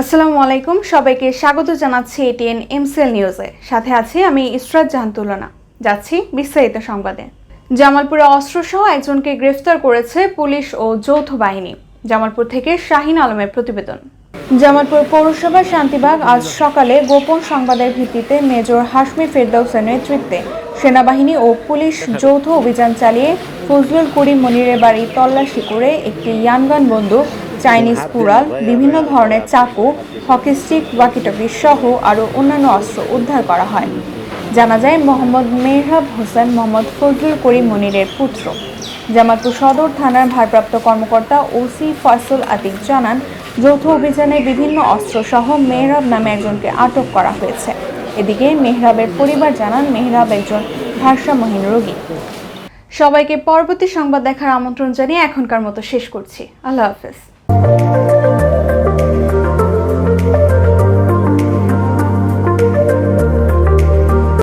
আসসালামু আলাইকুম, সবাইকে স্বাগত জানাচ্ছি এটিএন এমসেল নিউজে সাথে আছি আমি ইসরাত জাহান তুলনা। যাচ্ছি বিস্তারিত সংবাদে। জামালপুরে অস্ত্রসহ একজনকে গ্রেফতার করেছে পুলিশ ও যৌথ বাহিনী। জামালপুর থেকে শাহিন আলমের প্রতিবেদন। জামালপুর পৌরসভার শান্তিবাগ আজ সকালে গোপন সংবাদের ভিত্তিতে মেজর হাসমি ফেরদৌসের নেতৃত্বে সেনাবাহিনী ও পুলিশ যৌথ অভিযান চালিয়ে ফজলুল করিম মনিরের বাড়ি তল্লাশি করে একটি ইয়ানগান বন্দুক চাইনিজ কুড়াল, বিভিন্ন ধরনের চাকু, হকি স্টিক, ওয়াকিটকি সহ আরও অন্যান্য অস্ত্র উদ্ধার করা হয়। জানা যায়, মোহাম্মদ মেহরাব হোসেন মোহাম্মদ ফজলুল করিম মনিরের পুত্র। জামালপুর সদর থানার ভারপ্রাপ্ত কর্মকর্তা ওসি ফয়সল আতিক জানান, যৌথ অভিযানে বিভিন্ন অস্ত্রসহ মেহরাব নামে একজনকে আটক করা হয়েছে। এদিকে মেহরাবের পরিবার জানান, মেহরাব একজন ভারসাম্যহীন রোগী। সবাইকে পরবর্তী সংবাদ দেখার আমন্ত্রণ জানিয়ে এখনকার মতো শেষ করছি। আল্লাহ হাফেজ। you